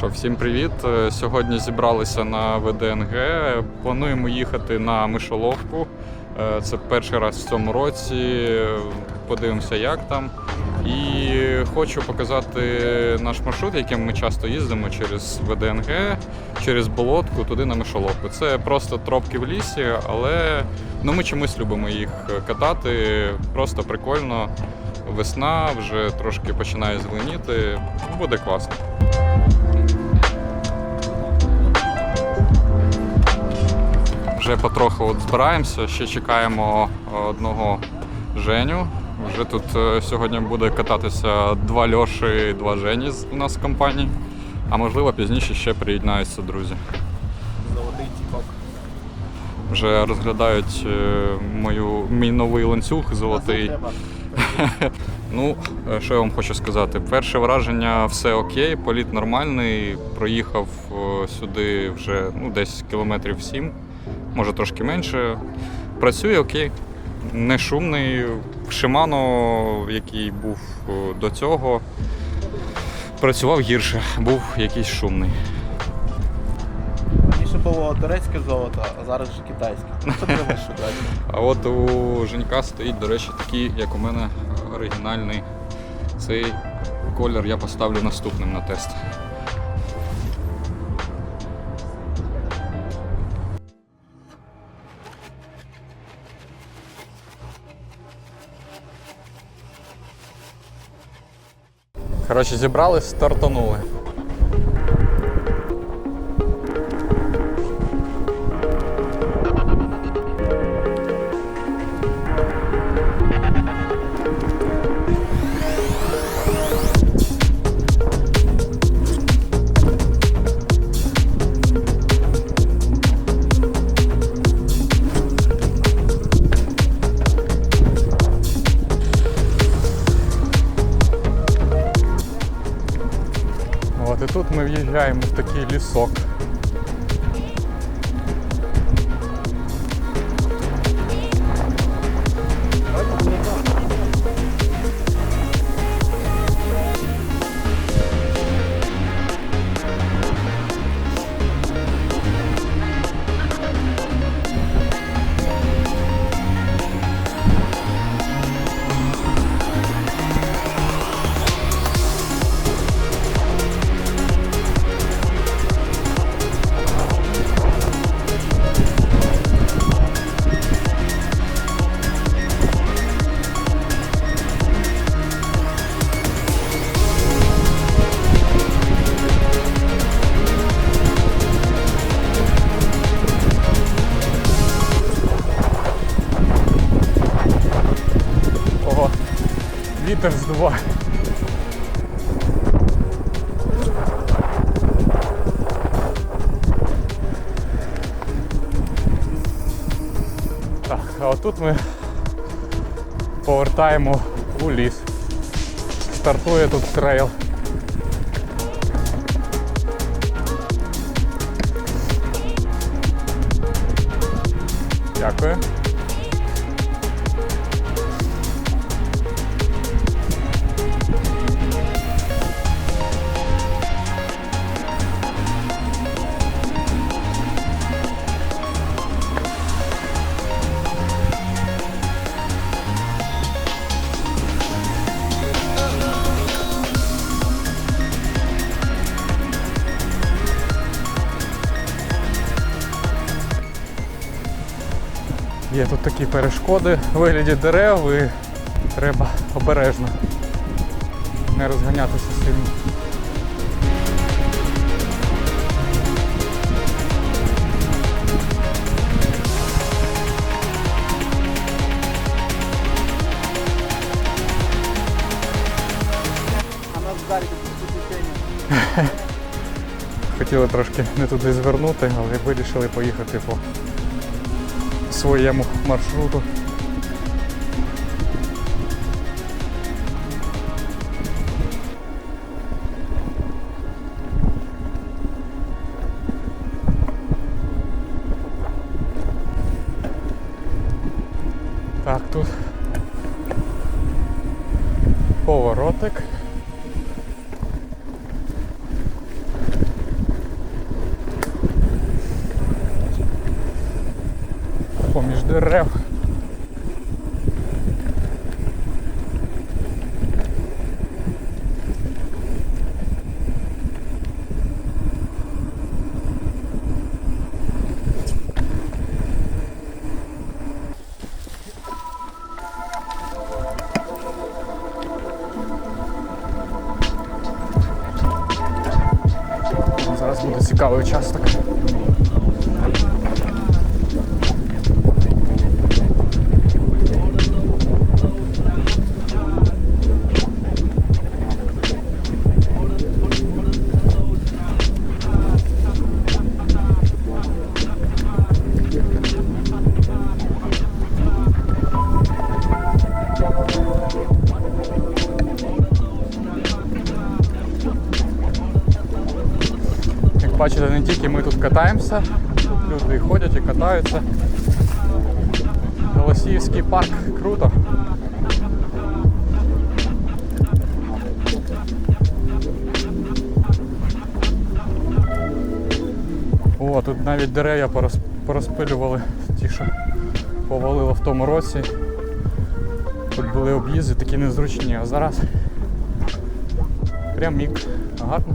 Що, всім привіт. Е, Сьогодні зібралися на ВДНГ. Плануємо їхати на мишоловку. Е, Це перший раз в цьому році. Подивимося, як там. І хочу показати наш маршрут, яким ми часто їздимо через ВДНГ, через болотку, туди на мишоловку. Це просто тропки в лісі, але ну, ми чомусь любимо їх катати. Просто прикольно. Весна вже трошки починає зеленіти. Буде класно. Вже потроху от збираємося, ще чекаємо одного Женю. Вже тут е, сьогодні буде кататися два Льоші, два Жені з- у нас в компанії. А можливо пізніше ще приєднаються друзі. Золотий тіпок. Вже розглядають е, мою, мій новий ланцюг золотий. Ну, е, що я вам хочу сказати? Перше враження все окей, політ нормальний. Проїхав е, сюди вже ну, десь кілометрів 7, може трошки менше. Працює окей, не шумний. Шимано, який був е, до цього, працював гірше, був якийсь шумний. Раніше було турецьке золото, а зараз вже китайське. Ну, треба шукати? А от у Женька стоїть, до речі, такий, як у мене, оригінальний. Цей колір я поставлю наступним на тест. Коротше, зібрались, стартанули. Вітер здуває. Так, а отут ми повертаємо у ліс. Стартує тут трейл. Тут такі перешкоди у вигляді дерев і треба обережно не розганятися сильно. Хотіли трошки не туди звернути, але вирішили поїхати по своєму маршруту. Зараз буде цікавий участок. Бачите, не тільки ми тут катаємося, люди ходять і катаються. Голосіївський парк круто. О, тут навіть порозп- порозпилювали, ті, що повалило в тому році. Тут були об'їзди такі незручні, а зараз прям мік. Гарно.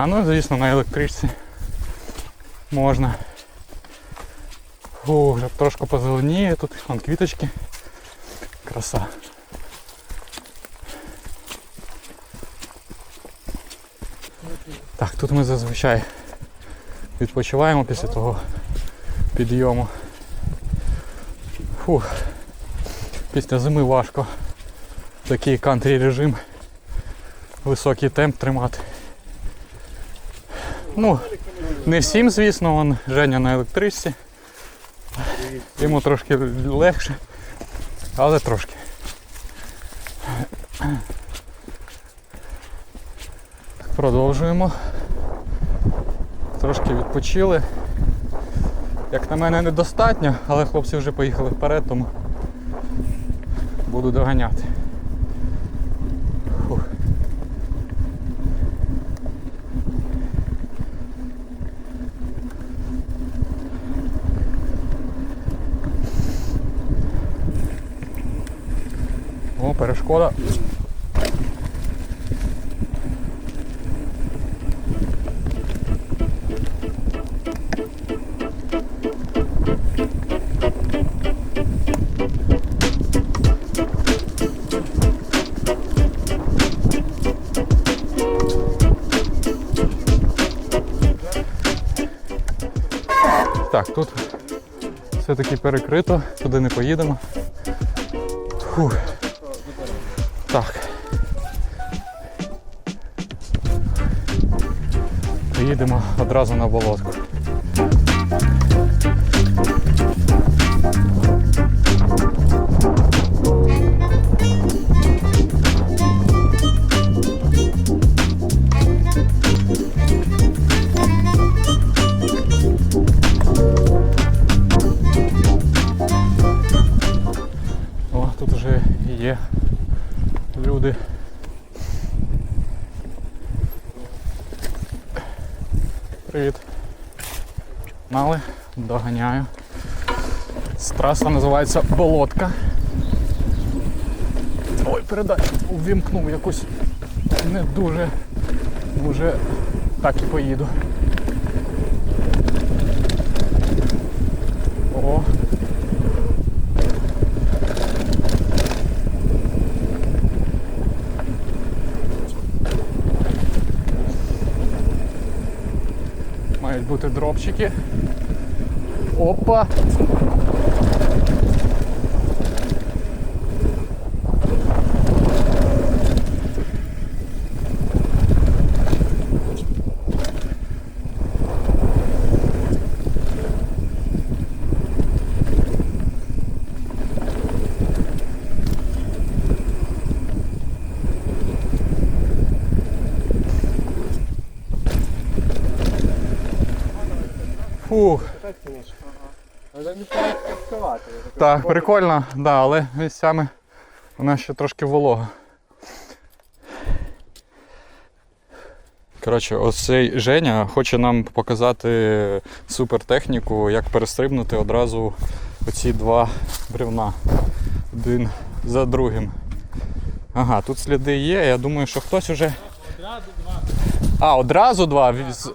А, ну звісно, на електричці можна. Фу, вже трошки позеленіє тут, вон квіточки. Краса. Так, тут ми зазвичай відпочиваємо після того підйому. Фух. Після зими важко такий кантрі режим, високий темп тримати. Ну, не всім, звісно, он Женя на електричці. Йому трошки легше, але трошки. Продовжуємо. Трошки відпочили. Як на мене, недостатньо, але хлопці вже поїхали вперед, тому буду доганяти. Фух. О, перешкода. Так, тут все-таки перекрито, туди не поїдемо. Фух. Так. Їдемо одразу на болотку. Траса називається Болотка. Ой, передай, увімкнув якусь не дуже, дуже так і поїду. О, Мають бути дропчики. Опа! Фух. Але Так, прикольно, да, але місцями вона ще трошки волога. Коротше, ось цей Женя хоче нам показати супертехніку, як перестрибнути одразу оці два бревна. Один за другим. Ага, тут сліди є, я думаю, що хтось уже. Одразу два. А, одразу два? З-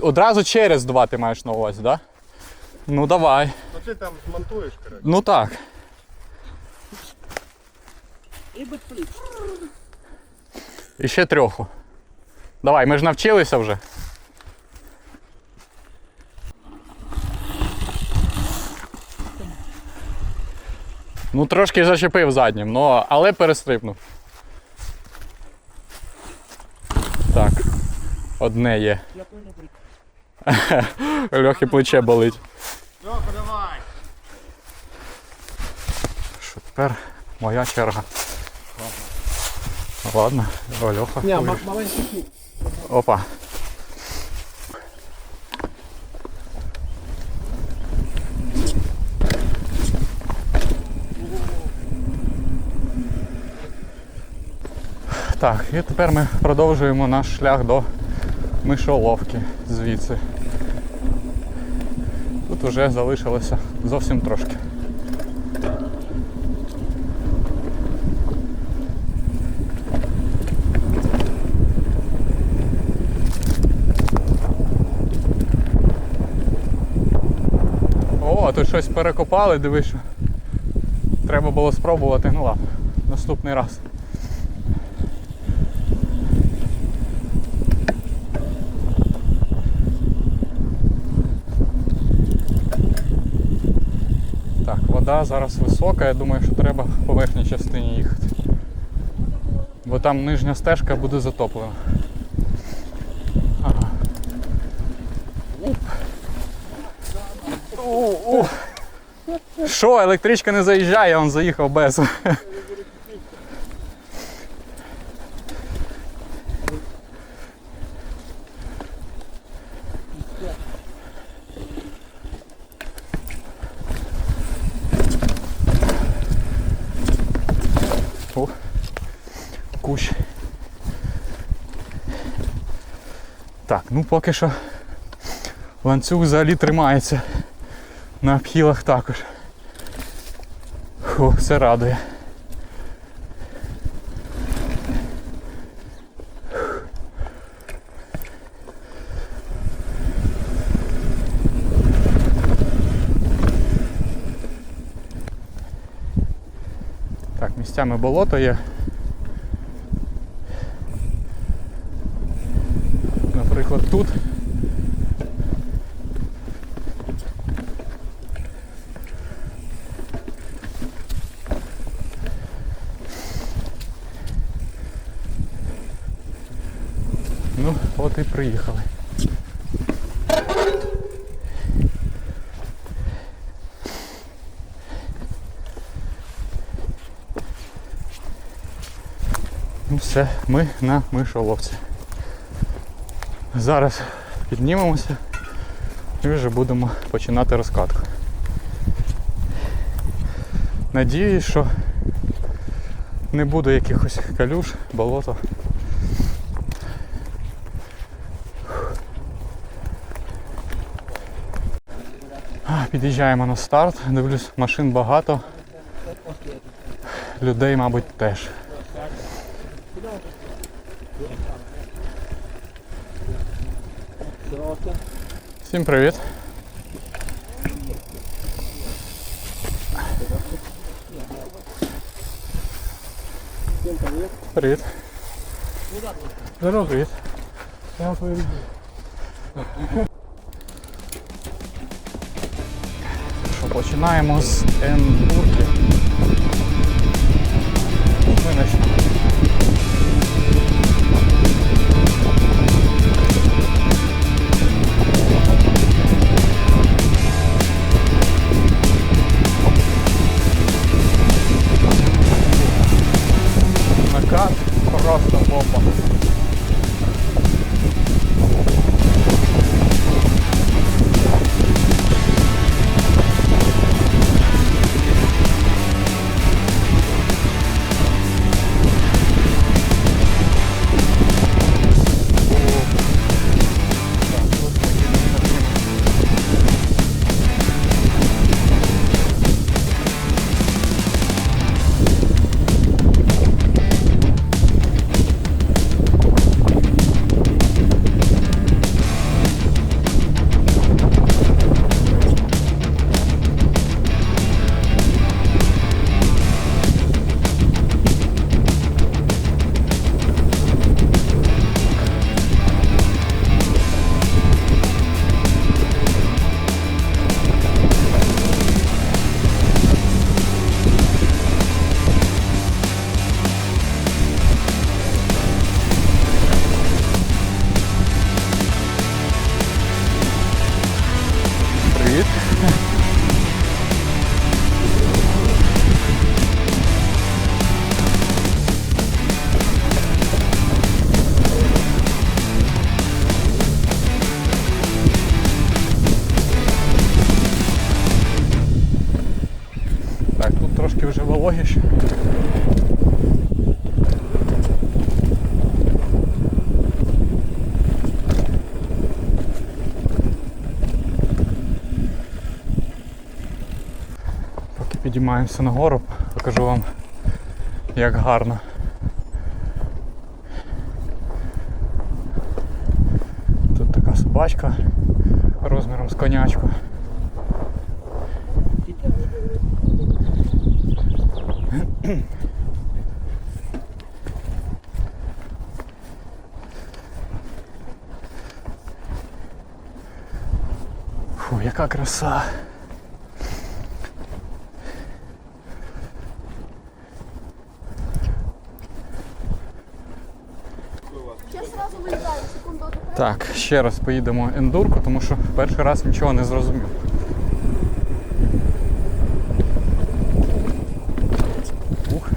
Одразу через два ти маєш на увазі, так? Да? Ну давай. Ну ти там змонтуєш, коротше. Ну так. І бетфліп. І ще трьоху. Давай, ми ж навчилися вже. Ну, трошки зачепив заднім, ну, але перестрибнув. Так. Одне є. Льохи плече болить. Льоха, давай. Що тепер моя черга. Ладно, О, Льоха. Ні, повір. маленький. Опа. Так, і тепер ми продовжуємо наш шлях до мишоловки звідси. Тут вже залишилося зовсім трошки. О, тут щось перекопали, дивись. Треба було спробувати, ну ладно, наступний раз. Так, вода зараз висока, я думаю, що треба по верхній частині їхати. Бо там нижня стежка буде затоплена. Ага. Що, електричка не заїжджає, він заїхав без. О, кущ. Так, ну поки що ланцюг взагалі тримається. На обхилах також. Фу, все радує. Так, місцями болото є. Наприклад, тут. от і приїхали. Ну все, ми на мишоловці. Зараз піднімемося і вже будемо починати розкатку. Надіюсь, що не буде якихось калюж, болото. А, Під'їжджаємо на старт, дивлюсь, машин багато. Людей, мабуть, теж. Всім привіт. Привіт. Здорово, привіт. Що, починаємо з Енбурги. Підіймаємося нагору, покажу вам, як гарно. Тут така собачка розміром з конячку. Фу, яка краса. Так, ще раз поїдемо ендурку, тому що перший раз нічого не зрозумів. Ух.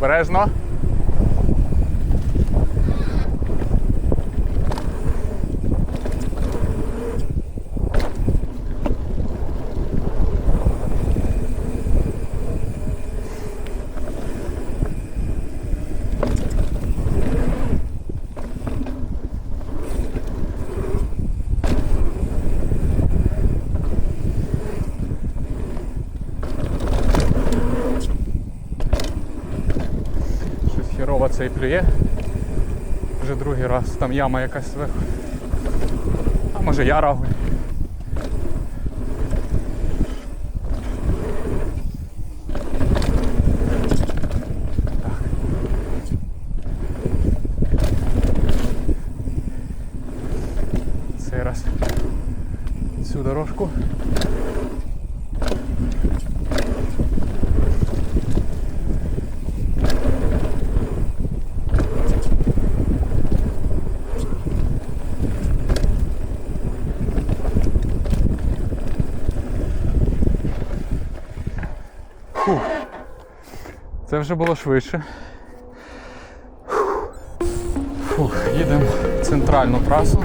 Бережно. Щось цей плює. Вже другий раз, там яма якась зверху. А може я рагуль. Так. цей раз цю дорожку. Фух. Це вже було швидше. Фух, їдемо центральну трасу.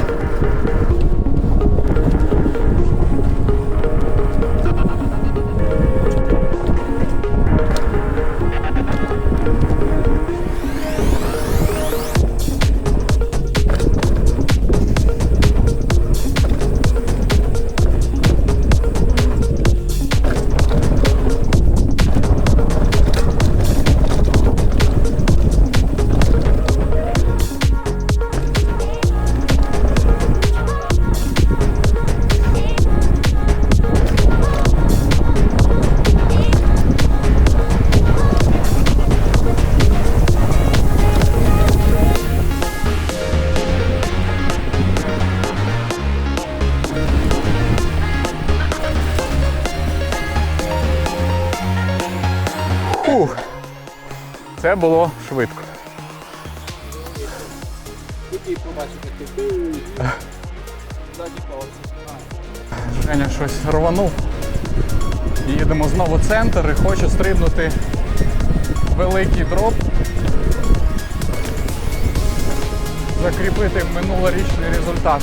Це було швидко. Женя щось рванув. Їдемо знову в центр і хочу стрибнути великий дроп. Закріпити минулорічний результат.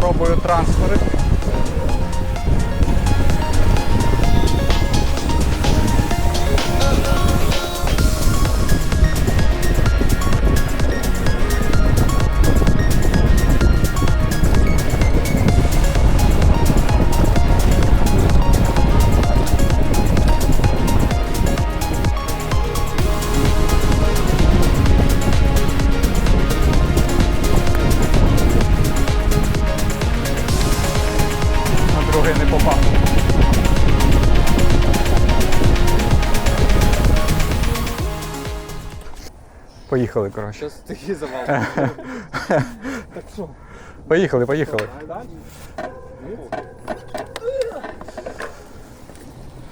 Спробую трансфери. Поїхали, коротше. Щас такий завал. Так що? Поїхали, поїхали.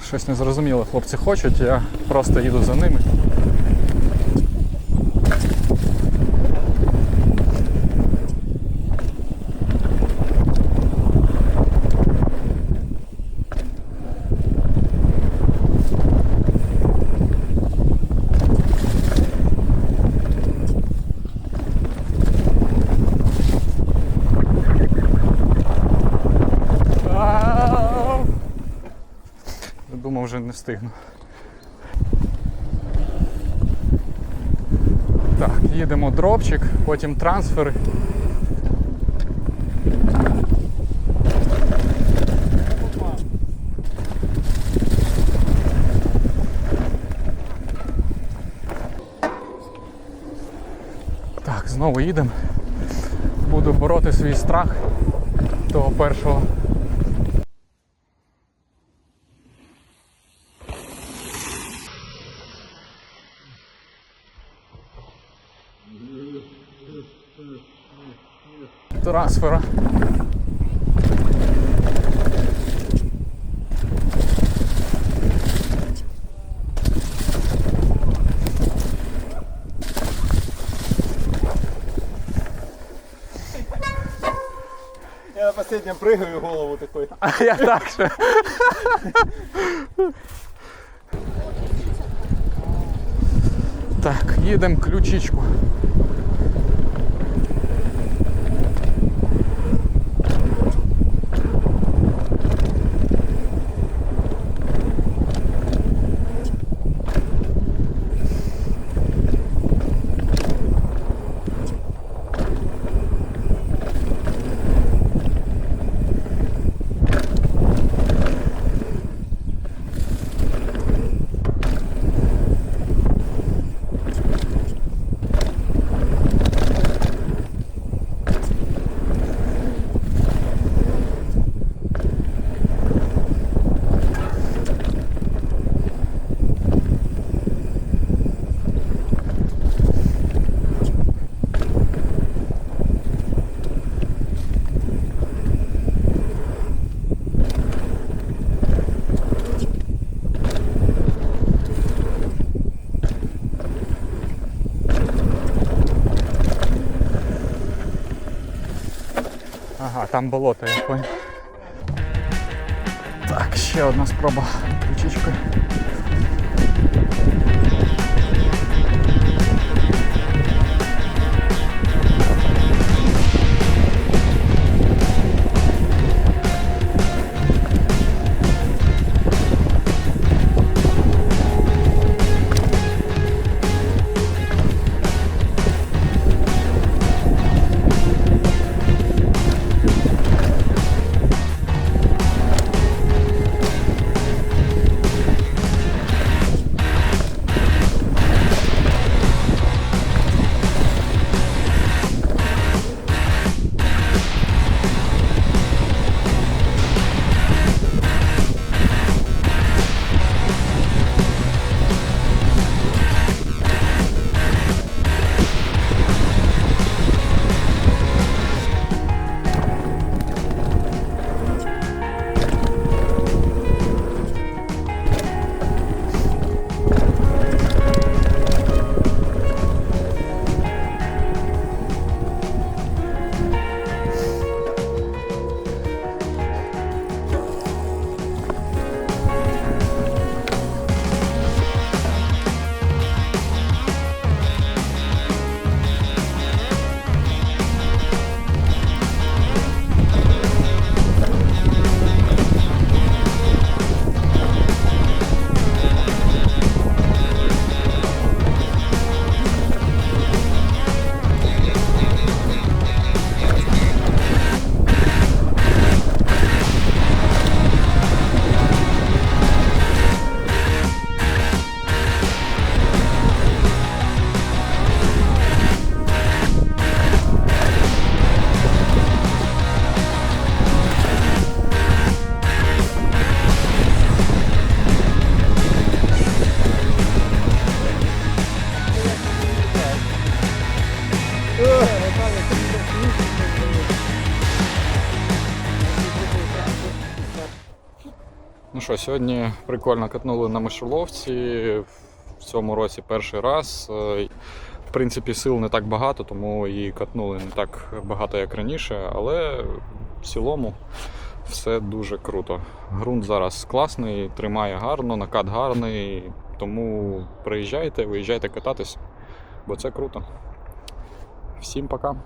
Щось незрозуміло, хлопці хочуть, я просто їду за ними. Ау! Думав, вже не встигну. Так, їдемо дропчик, потім трансфери. Так, знову їдемо. Буду бороти свій страх того першого трансфера. Я на последнем прыгаю голову такой. А я так же. Так, їдемо ключичку. Ага, там болото, я понял. Так, ще одна спроба ключичкою. Сьогодні прикольно катнули на мишоловці. В цьому році перший раз. Е, В принципі, сил не так багато, тому і катнули не так багато, як раніше, але в цілому все дуже круто. Грунт зараз класний, тримає гарно, накат гарний. Тому приїжджайте, виїжджайте кататись, бо це круто. Всім пока!